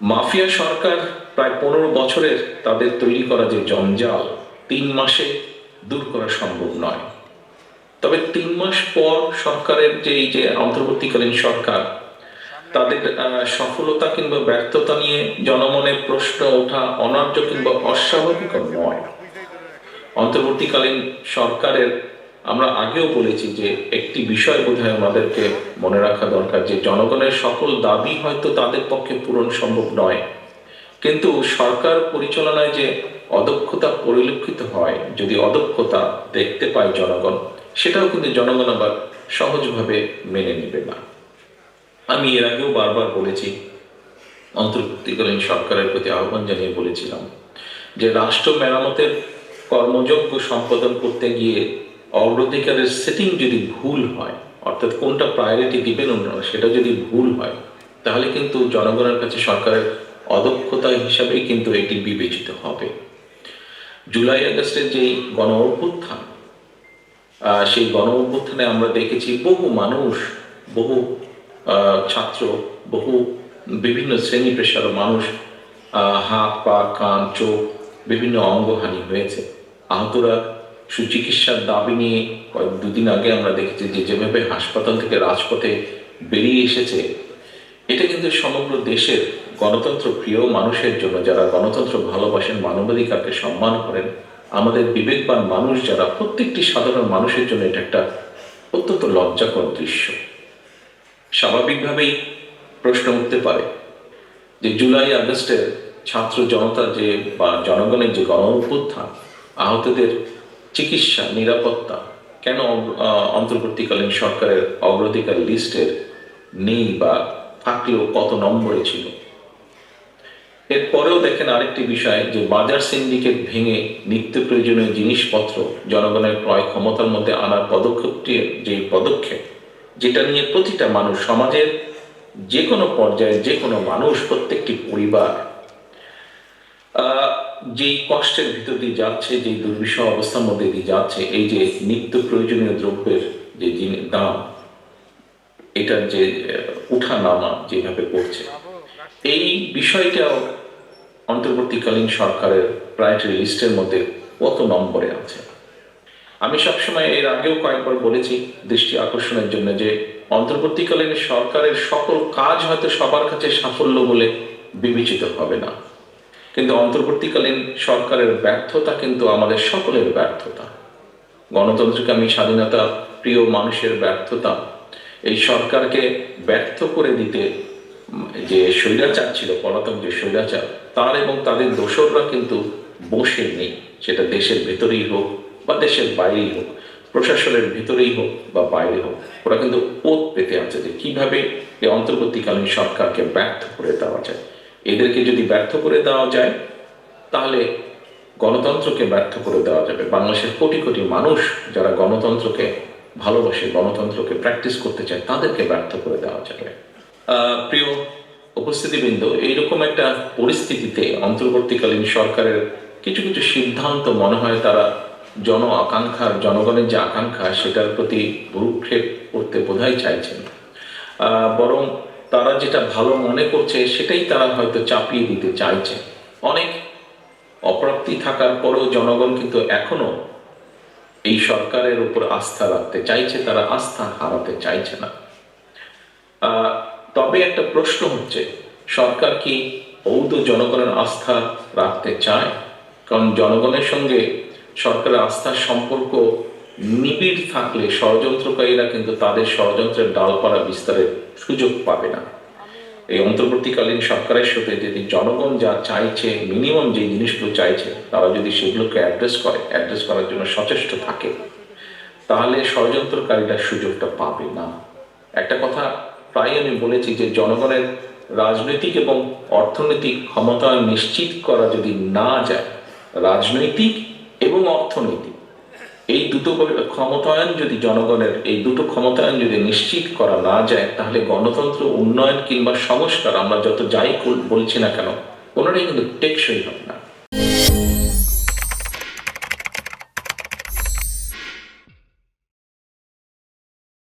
Mafia সরকার প্রায় পনেরো বছরের তাদের তৈরি করা যে জঞ্জাল, তিন মাসে দূর করা সম্ভব নয়। তবে তিন মাস পর সরকারের যে এই যে অন্তর্বর্তীকালীন সরকার, তাদের সফলতা কিংবা ব্যর্থতা নিয়ে জনমনের প্রশ্ন ওঠা অনার্য কিংবা অস্বাভাবিক নয়। অন্তর্বর্তীকালীন সরকারের আমরা আগেও বলেছি যে একটি বিষয় বোধহয় আমাদেরকে মনে রাখা দরকার যে জনগণের সকল দাবি হয়তো তাদের পক্ষে পূরণ সম্ভব নয়। কিন্তু সরকার পরিচালনায় যে অদক্ষতা পরিলক্ষিত হয়, যদি অদক্ষতা দেখতে পায় জনগণ, সেটাও কিন্তু জনগণ আবার সহজভাবে মেনে নেবে না। আমি এর আগেও বারবার বলেছি, অন্তর্বর্তীকালীন সরকারের প্রতি আহ্বান জানিয়ে বলেছিলাম যে রাষ্ট্র মেরামতের কর্মযোগ্য সম্পাদন করতে গিয়ে অগ্রাধিকারের সেটিং যদি ভুল হয়, অর্থাৎ কোনটা প্রায়োরিটি দিবেন ওনারা সেটা যদি ভুল হয়, তাহলে কিন্তু জনগণের কাছে সরকারের অদক্ষতা হিসাবেই কিন্তু এটি বিবেচিত হবে। জুলাই আগস্টের যে গণ অভ্যুত্থান সেই গণ অভ্যুত্থানে আমরা দেখেছি বহু মানুষ, বহু ছাত্র, বহু বিভিন্ন শ্রেণি পেশার মানুষ হাত, পা, কান, চোখ, বিভিন্ন অঙ্গহানি হয়েছে। আহতরা সুচিকিৎসার দাবি নিয়ে কয়েক দুদিন আগে আমরা দেখেছি যে যেভাবে হাসপাতাল থেকে রাজপথে বেরিয়ে এসেছে, এটা কিন্তু সমগ্র দেশের গণতন্ত্র প্রিয় মানুষের জন্য, যারা গণতন্ত্র ভালোবাসেন, মানবাধিকারকে সম্মান করেন, আমাদের বিবেকবান মানুষ যারা প্রত্যেকটি সাধারণ মানুষের জন্য এটা একটা অত্যন্ত লজ্জাকর দৃশ্য। স্বাভাবিকভাবেই প্রশ্ন উঠতে পারে যে জুলাই আগস্টের ছাত্র জনতা যে বা জনগণের যে গণ আহতদের চিকিৎসা, নিরাপত্তা, কেন অন্তর্বর্তীকালীন সরকারের অগ্রাধিকার লিস্টের নেই বা থাকলেও কত নম্বরে ছিল? এরপরেও দেখেন আরেকটি বিষয় যে বাজার সিন্ডিকেট ভেঙে নিত্য প্রয়োজনীয় জিনিসপত্র জনগণের ক্রয় ক্ষমতার মধ্যে আনার পদক্ষেপটি যে পদক্ষেপ, যেটা নিয়ে প্রতিটা মানুষ, সমাজের যে কোনো পর্যায়ে যে কোনো মানুষ, প্রত্যেকটি পরিবার যেই কষ্টের ভিতর দিয়ে যাচ্ছে যে দুর্বিষহ অবস্থার মধ্যে দিয়ে যাচ্ছে, এই যে নিত্য প্রয়োজনীয় দ্রব্যের যে দাম, এটার যে উঠা নামা যেভাবে করছে, এই বিষয়টাও অন্তর্বর্তীকালীন সরকারের প্রায়োরিটি লিস্টের মধ্যে কত নম্বরে আছে? আমি সবসময় এর আগেও কয়েকবার বলেছি দৃষ্টি আকর্ষণের জন্য যে অন্তর্বর্তীকালীন সরকারের সকল কাজ হয়তো সবার কাছে সাফল্য বলে বিবেচিত হবে না। কিন্তু অন্তর্বর্তীকালীন সরকারের ব্যর্থতা কিন্তু আমাদের সকলের ব্যর্থতা। গণতন্ত্রকামী স্বাধীনতা, প্রিয় মানুষের ব্যর্থতা, এই সরকারকে ব্যর্থ করে দিতে, যে স্বৈরাচার ছিল, পলাতক যে স্বৈরাচার, তার এবং তাদের দোসররা কিন্তু বসে নেই। সেটা দেশের ভেতরেই হোক বা দেশের বাইরেই হোক, প্রশাসনের ভিতরেই হোক বা বাইরে হোক, ওরা কিন্তু ওত পেতে আছে যে কীভাবে এই অন্তর্বর্তীকালীন সরকারকে ব্যর্থ করে দেওয়া যায়। এদেরকে যদি ব্যর্থ করে দেওয়া যায়, তাহলে গণতন্ত্রকে ব্যর্থ করে দেওয়া যাবে। বাংলাদেশের কোটি কোটি মানুষ যারা গণতন্ত্রকে ভালোবাসে, গণতন্ত্রকে প্র্যাকটিস করতে চায়, তাদেরকে ব্যর্থ করে দেওয়া যাবে। প্রিয় উপস্থিতিবৃন্দ, এইরকম একটা পরিস্থিতিতে অন্তর্বর্তীকালীন সরকারের কিছু কিছু সিদ্ধান্ত মনে হয় তারা জন আকাঙ্ক্ষার, জনগণের যে আকাঙ্ক্ষা, সেটার প্রতি ভ্রুক্ষেপ করতে বোধহয় চাইছেন। বরং তারা যেটা ভালো মনে করছে, সেটাই তারা হয়তো চাপিয়ে দিতে চাইছে। অনেক অপ্রাপ্তি থাকার পরেও জনগণ কিন্তু এখনও এই সরকারের উপর আস্থা রাখতে চাইছে, তারা আস্থা হারাতে চাইছে না। তবে একটা প্রশ্ন হচ্ছে, সরকার কি ঔদ জনগণের আস্থা রাখতে চায়? কারণ জনগণের সঙ্গে সরকারের আস্থার সম্পর্ক নিবিড় থাকলে ষড়যন্ত্রকারীরা কিন্তু তাদের ষড়যন্ত্রের ডালপালা বিস্তারের সুযোগ পাবে না। এই অন্তর্বর্তীকালীন সরকারের সাথে যদি জনগণ যা চাইছে মিনিমাম যে জিনিসগুলো চাইছে, তারা যদি সেগুলোকে অ্যাড্রেস করে অ্যাড্রেস করার জন্য সচেষ্ট থাকে, তাহলে ষড়যন্ত্রকারীরা সুযোগটা পাবে না। একটা কথা প্রায় আমি বলেছি যে জনগণের রাজনৈতিক এবং অর্থনৈতিক ক্ষমতা নিশ্চিত করা যদি না যায়, রাজনৈতিক এবং অর্থনৈতিক এই দুটো ক্ষমতায়ন যদি জনগণের, এই দুটো ক্ষমতায়ন যদি নিশ্চিত করা না যায়, তাহলে গণতন্ত্র, উন্নয়ন কিংবা সংস্কার আমরা যত যাই বলছি না কেন, কোনোটাই কিন্তু টেকসই হবে না।